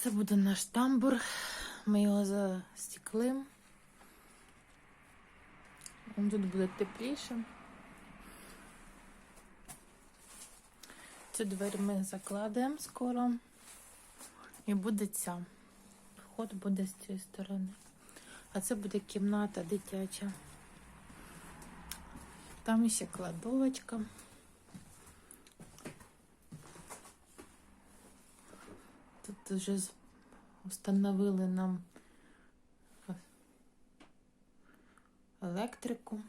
Це буде наш тамбур. Ми його застікли. Тут буде тепліше. Цю двері ми закладаємо скоро. І буде ця. Вход буде з цієї сторони. А це буде кімната дитяча. Там ще кладовочка. Тут вже встановили нам електрику.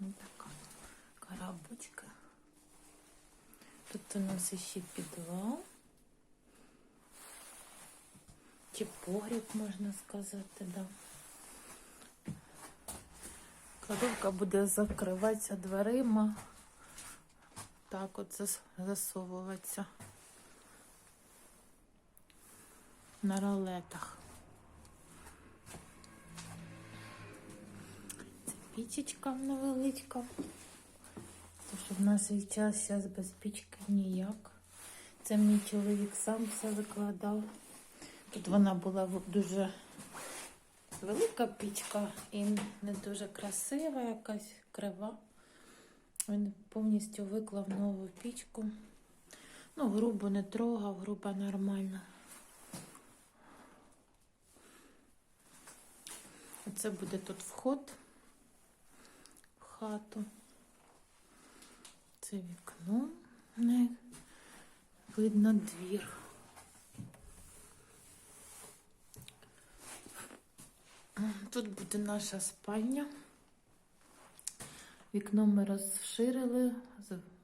Ось така коробочка. Тут у нас ще підвал. Чи погріб, можна сказати, да. Кладовка буде закриватися дверима. Так от зас- засовуватися на ролетах. Це пічечка невеличка. Що в нас і час зараз без пічки ніяк. Це мій чоловік сам все викладав. Тут вона була дуже велика пічка і не дуже красива, якась крива. Він повністю виклав нову пічку. Ну, грубо не трогав, грубо нормально. Оце буде тут вход в хату. Це вікно. Не видно двір. Тут буде наша спальня. Вікно ми розширили,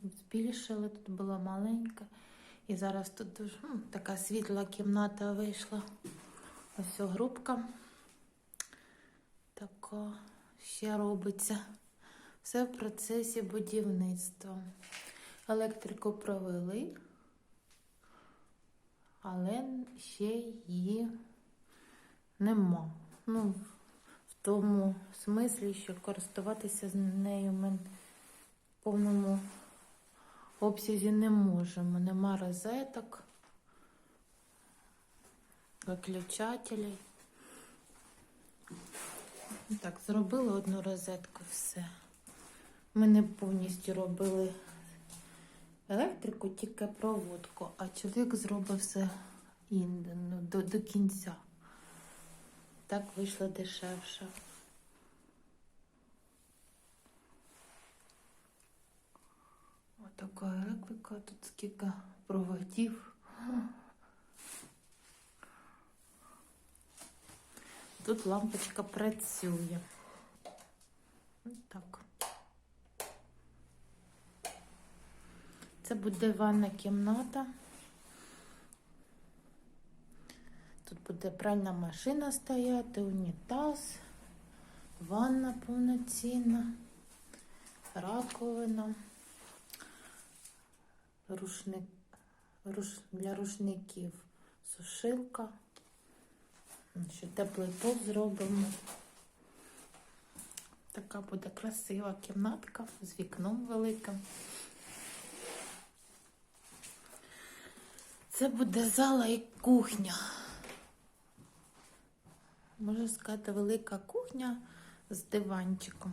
збільшили, тут було маленьке. І зараз тут дуже ну, така світла кімната вийшла. Ось грубка. Така ще робиться. Все в процесі будівництва. Електрику провели, але ще її нема. Ну, тому смислі, що користуватися з нею ми в повному обсязі не можемо. Нема розеток, виключателей. Так, зробили одну розетку, все. Ми не повністю робили електрику, тільки проводку, а чоловік зробив все ну, до, до кінця. Так вийшло дешевше. Отака електрика, тут скільки проводів. Тут лампочка працює. Так. Це буде ванна кімната. Тут буде пральна машина стояти, унітаз, ванна повноцінна, раковина, рушник, руш, для рушників сушилка. Ще теплий пол зробимо. Така буде красива кімнатка з вікном великим. Це буде зала і кухня. Можна сказати, велика кухня з диванчиком.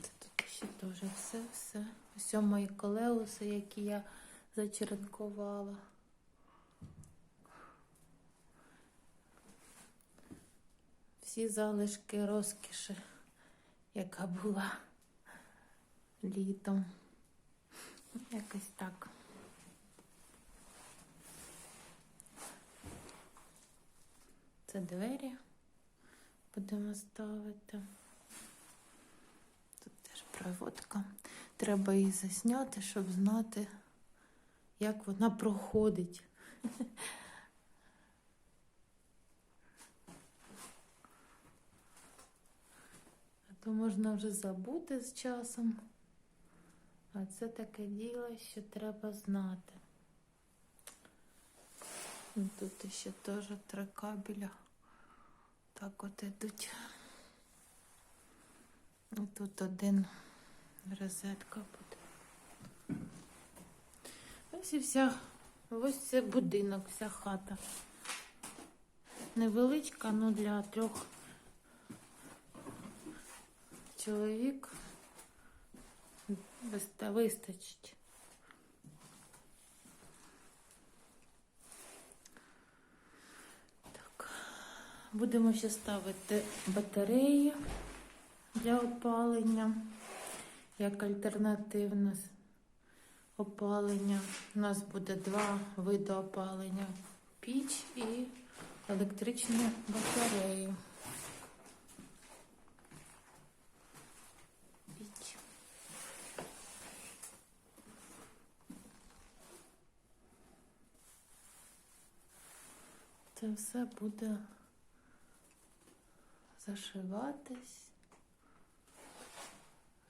Це тут ще теж все-все. Ось мої колеуси, які я зачеренкувала. Всі залишки розкіші, яка була літом. Якось так. Це двері будемо ставити. Тут теж проводка. Треба її засняти, щоб знати, як вона проходить. А то можна вже забути з часом. А це таке діло, що треба знати. Тут ще теж три кабеля. Так от ідуть. І тут один розетка буде. Ось і вся, ось це будинок, вся хата. Невеличка, але для трьох чоловік вистачить. Будемо ще ставити батареї для опалення як альтернативне опалення. У нас буде два види опалення: піч і електричні батареї. Це все буде зашиватись,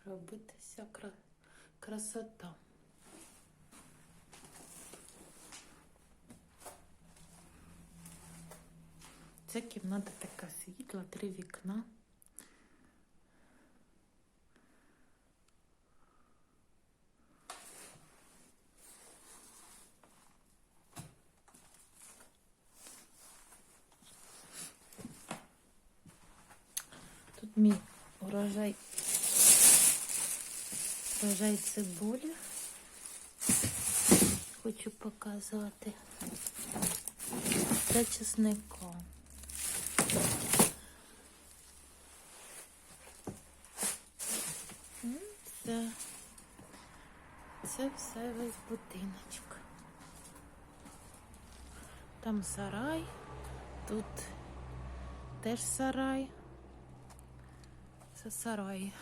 робитися красота. Ця кімната така світла, три вікна. Тут мій урожай, урожай цибулі. Хочу показати. Це чесником. М, Це, це все весь будиночок. Там сарай, тут теж сарай. Це сарай.